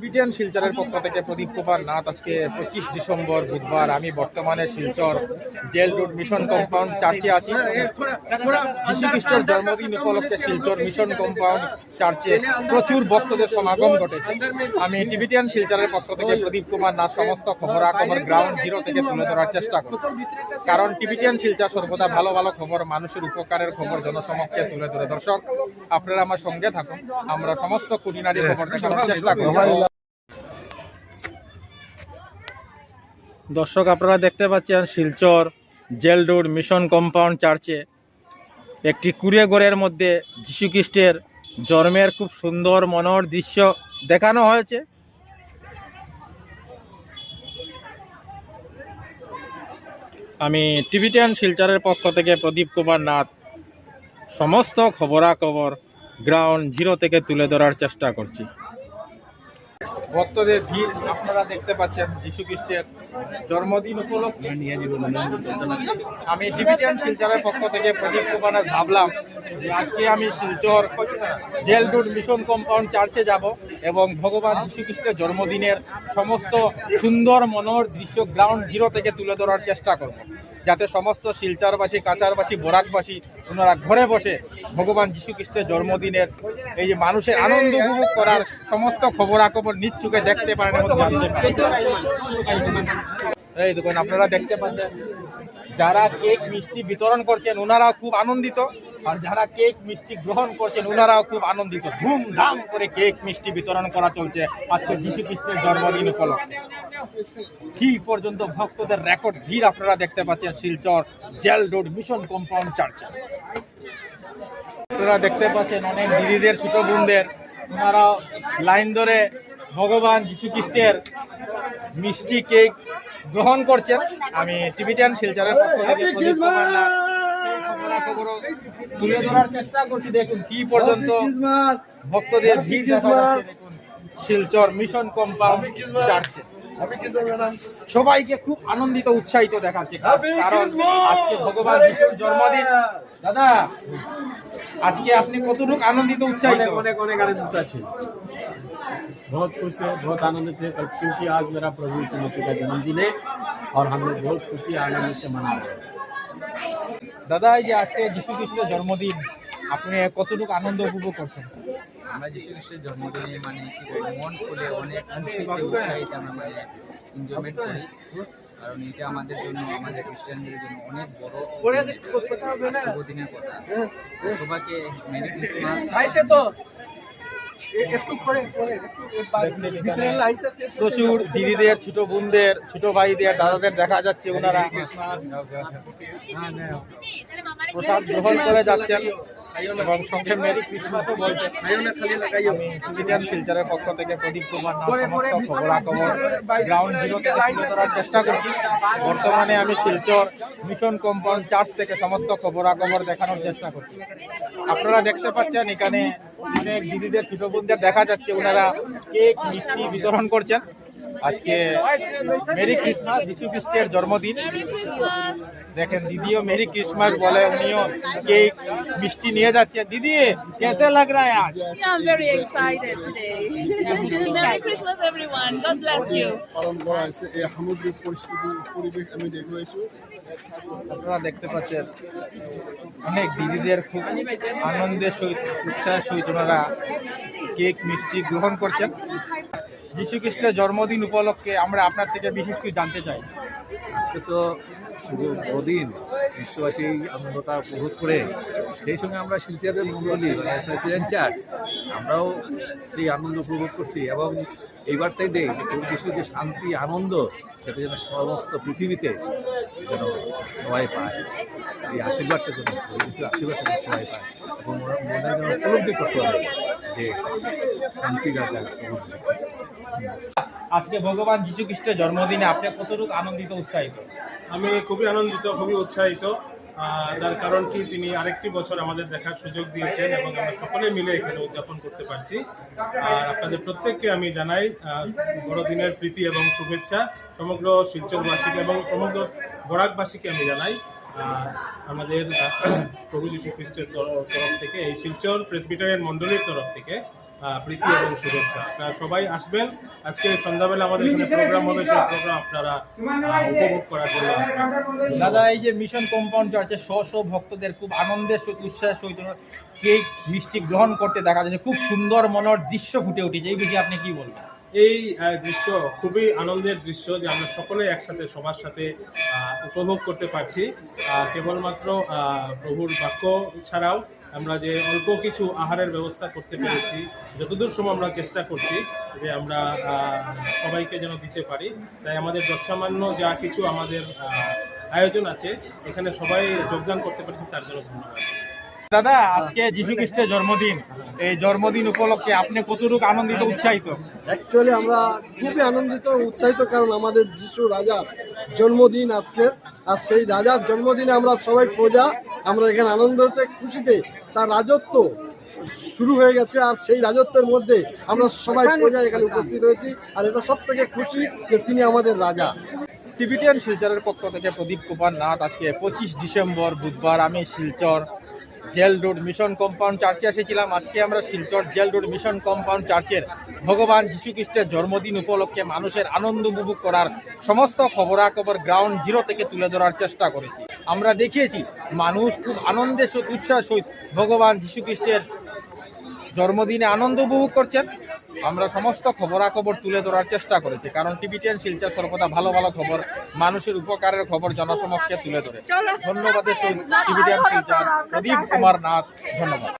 Tibetan শিলচরের পক্ষ থেকে প্রদীপ কুমার নাথ আজকে পঁচিশ ডিসেম্বর বুধবার। আমি বর্তমানে Silchar jail road mission compound চার্চে আছি। যীশু খ্রিস্টের জন্মদিন উপলক্ষে শিলচর মিশন কম্পাউন্ড চার্চে প্রচুর ভক্তদের সমাগম ঘটেছে। আমি টিবিটিয়ান শিলচরের পক্ষ থেকে প্রদীপ কুমার নাথ সমস্ত খবরাখবর গ্রাউন্ড জিরো থেকে তুলে ধরার চেষ্টা করি কারণ টিবিটিয়ান শিলচর সর্বদা ভালো ভালো খবর, মানুষের উপকারের খবর, জনসমক্ষে তুলে ধরে। দর্শক, আপনারা আমার সঙ্গে থাকুন। আমরা সমস্ত কুটিনারি খবর দেখানোর চেষ্টা করব। দর্শক, আপনারা দেখতে পাচ্ছেন Silchar jail road mission compound চার্চে একটি কুড়িয়ে ঘরের মধ্যে যীশুখ্রিস্টের জন্মের খুব সুন্দর মনোহর দৃশ্য দেখানো হয়েছে। আমি টিভিটেন শিলচরের পক্ষ থেকে প্রদীপ কুমার নাথ। সমস্ত খবরাখবর গ্রাউন্ড জিরো থেকে তুলে ধরার চেষ্টা করছি। ভক্তদের ভিড় আপনারা দেখতে পাচ্ছেন যীশু খ্রিস্টের জন্মদিন আমি ডিভিশন শিলচরের পক্ষ থেকে প্রদীপ কুমার ভাবলাম আজকে আমি Silchar jail road mission compound চার্চে যাব এবং ভগবান যীশু খ্রিস্টের জন্মদিনের সমস্ত সুন্দর মনোহর দৃশ্য গ্রাউন্ড জিরো থেকে তুলে ধরার চেষ্টা করব। যাতে সমস্ত শিলচারবাসী, কাঁচারবাসী, বোরাকবাসী ওনারা ঘরে বসে ভগবান যীশুখ্রিস্টের জন্মদিনের এই যে মানুষের আনন্দ উপভোগ করার সমস্ত খবরাখবর নিচ্ছুকে দেখতে পারেন এই দেখুন আপনারা দেখতে পাচ্ছেন। যারা কেক মিষ্টি বিতরণ করছেন, ওনারাও খুব আনন্দিত। আর যারা কেক মিষ্টি গ্রহণ করছেন, ওনারাও খুব আনন্দিত। ধুমধাম করে কেক মিষ্টি বিতরণ করা চলছে আজকে যীশু খ্রিস্টের জন্মদিন উপলক্ষে। কি পর্যন্ত ভক্তদের রেকর্ড ভিড় আপনারা দেখতে পাচ্ছেন, Silchar jail road mission compound চার্চে। আপনারা দেখতে পাচ্ছেন অনেক দিদিদের, ছোট বোনদের। ওনারা লাইন ধরে ভগবান যীশু খ্রিস্টের মিষ্টি কেক গ্রহণ করছেন। আমি টিভিটিয়ান শিলচরের পক্ষ থেকে তুলে ধরার চেষ্টা করছি। দেখুন কি পর্যন্ত ভক্তদের ভিড় শিলচর মিশন কম্পাউন্ড চার্চে সবাইকে খুব আনন্দিত উৎসাহিত দেখাচ্ছে। কারণ আজকে ভগবান জন্মদিন। দাদা আজকে আপনি কতটুকু আনন্দিত উৎসাহিত अनेक अनेक अनेक आनंदित আছে बहुत खुश है बहुत आनंदित है कल क्योंकि आज मेरा प्रभु यीशु मसीह का जन्मदिन है और हम लोग बहुत खुशी आनंद से मना रहे हैं দাদা এই যে আজকে যীশু খ্রিস্টের জন্মদিন আপনি কতটুকু আনন্দ উপভোগ করছেন আমরা যীশু খ্রিস্টের জন্মদিনে মানে কি বলবো, মন খুলে অনেক খুশিতে উৎসাহিত আমরা মানে এনজয়মেন্ট করি কারণ এটা আমাদের জন্য আমাদের খ্রিস্টানদের জন্য অনেক বড় শুভ দিনের কথা। সবাইকে মেরি ক্রিসমাস। প্রচুর দিদিদের ছোট বোনদের ছোট ভাইদের দাদাদের দেখা যাচ্ছে ওনারা। প্রসাদ গ্রহণ করে যাচ্ছেন। এবং সঙ্গে মেরি ক্রিসমাসও বলছেন আমি টিভিটিয়ান শিলচরের পক্ষ থেকে প্রদীপ কুমার সমস্ত খবরাখবর গ্রাউন্ড জিরো থেকে ধরার চেষ্টা করছি। বর্তমানে আমি শিলচর মিশন কম্পাউন্ড চার্চ থেকে সমস্ত খবরাখবর দেখানোর চেষ্টা করছি। আপনারা দেখতে পাচ্ছেন এখানে অনেক দিদিদের ছোট বোনদের দেখা যাচ্ছে ওনারা কেক মিষ্টি বিতরণ করছেন। আজকে মেরি ক্রিসমাস যিশু খ্রিস্টের জন্মদিন দেখেন দিদিও মেরি ক্রিসমাস বলে উনিও কেক মিষ্টি নিয়ে যাচ্ছে দিদি কেসে লাগ রা আজ Yeah, I'm very excited today. Merry Christmas, everyone. God bless you. পালন করা এই সামগ্রিক পরিস্থিতি পরিবেশ আমি দেখুয়াইছো আপনারা দেখতে পাচ্ছেন অনেক দিদিদের খুব আনন্দের সহিত উৎসাহের সহিত ওনারা কেক মিষ্টি গ্রহণ করছেন যীশু খ্রিস্টের জন্মদিন উপলক্ষে আমরা আপনার থেকে বিশেষ কিছু জানতে চাই। আজকে তো শুধু বড়দিন বিশ্ববাসী আনন্দটা উপভোগ করে। সেই সঙ্গে আমরা শিলচরের মন্ডলী মানে প্রেসিডেন্ট চার্চ আমরাও সেই আনন্দ উপভোগ করছি এবং এইবারটাই দেই যে প্রভু যিশুর যে শান্তি আনন্দ সেটা যেন সমস্ত পৃথিবীতে যেন সবাই পায়। এই আশীর্বাদটা যেন প্রভু যিশুর আশীর্বাদটা যেন সবাই পায়। এবং ওরা মনে যেন উপলব্ধি করতে পারে যে শান্তি রাজা। আজকে ভগবান যীশু খ্রিস্টের জন্মদিনে আপনি কতটুকু আনন্দিত উৎসাহিত? আমি খুবই আনন্দিত খুবই উৎসাহিত। যার কারণ কি তিনি আরেকটি বছর আমাদের দেখার সুযোগ দিয়েছেন এবং আমরা সকলে মিলে এখানে উদযাপন করতে পারছি। আর আপনাদের প্রত্যেককে আমি জানাই বড়দিনের প্রীতি এবং শুভেচ্ছা সমগ্র শিলচরবাসীকে এবং সমগ্র বরাকবাসীকে আমি জানাই। আমাদের প্রভু যীশু খ্রিস্টের তর- তরফ থেকে, এই শিলচর প্রেসবিটারিয়ান মণ্ডলীর তরফ থেকে প্রীতি এবং শুভেচ্ছা। আপনারা সবাই আসবেন। আজকে সন্ধ্যাবেলা আমাদের এখানে প্রোগ্রাম হবে সেই প্রোগ্রাম আপনারা উপভোগ করার জন্য দাদা এই যে মিশন কম্পাউন্ড চার্চে শ শ ভক্তদের খুব আনন্দের সহিত উৎসাহের সহিত কেক মিষ্টি গ্রহণ করতে দেখা যাচ্ছে। খুব সুন্দর মনোর দৃশ্য ফুটে উঠেছে। এই বিষয়ে আপনি কি বলবেন? এই দৃশ্য খুবই আনন্দের দৃশ্য যে আমরা সকলে একসাথে সবার সাথে উপভোগ করতে পারছি। কেবলমাত্র আহ, প্রভুর বাক্য ছাড়াও আমরা যে অল্প কিছু আহারের ব্যবস্থা করতে পেরেছি, যতদূর সময় আমরা চেষ্টা করছি যে আমরা সবাইকে যেন দিতে পারি। তাই আমাদের যৎসামান্য যা কিছু আমাদের আয়োজন আছে, এখানে সবাই যোগদান করতে পেরেছি, তার জন্য ধন্যবাদ। দাদা, আজকে যীশু খ্রিস্টের জন্মদিন। এই জন্মদিন উপলক্ষে আপনি কতটুকু আনন্দিত, উৎসাহিত? অ্যাকচুয়ালি আমরা খুবই আনন্দিত উৎসাহিত কারণ আমাদের যিশু রাজার জন্মদিন আজকে। আর সেই রাজার জন্মদিনে আমরা সবাই প্রজা, আমরা এখানে আনন্দতে খুশিতে তার রাজত্ব শুরু হয়ে গেছে আর সেই রাজত্বের মধ্যে আমরা সবাই প্রজা এখানে উপস্থিত হয়েছি আর এটা সব থেকে খুশি যে তিনি আমাদের রাজা। টিবিটিয়ান শিলচরের পক্ষ থেকে প্রদীপ কুমার নাথ আজকে পঁচিশ ডিসেম্বর বুধবার আমি Silchar. Jail road mission compound চার্চে এসেছিলাম। আজকে আমরা Silchar jail road mission compound চার্চের ভগবান যীশুখ্রিস্টের জন্মদিন উপলক্ষে মানুষের আনন্দ উপভোগ করার সমস্ত খবরাখবর গ্রাউন্ড জিরো থেকে তুলে ধরার চেষ্টা করেছি। আমরা দেখিয়েছি, মানুষ খুব আনন্দের উৎসাহ সহিত ভগবান যীশুখ্রিস্টের জন্মদিনে আনন্দ উপভোগ করছেন। আমরা সমস্ত খবরাখবর তুলে ধরার চেষ্টা করেছি কারণ টিভি টেন শিলচর সর্বদা ভালো ভালো খবর মানুষের উপকারের খবর জনসমক্ষে তুলে ধরে। ধন্যবাদের সহিত টিভি টেন শিলচর প্রদীপ কুমার নাথ ধন্যবাদ।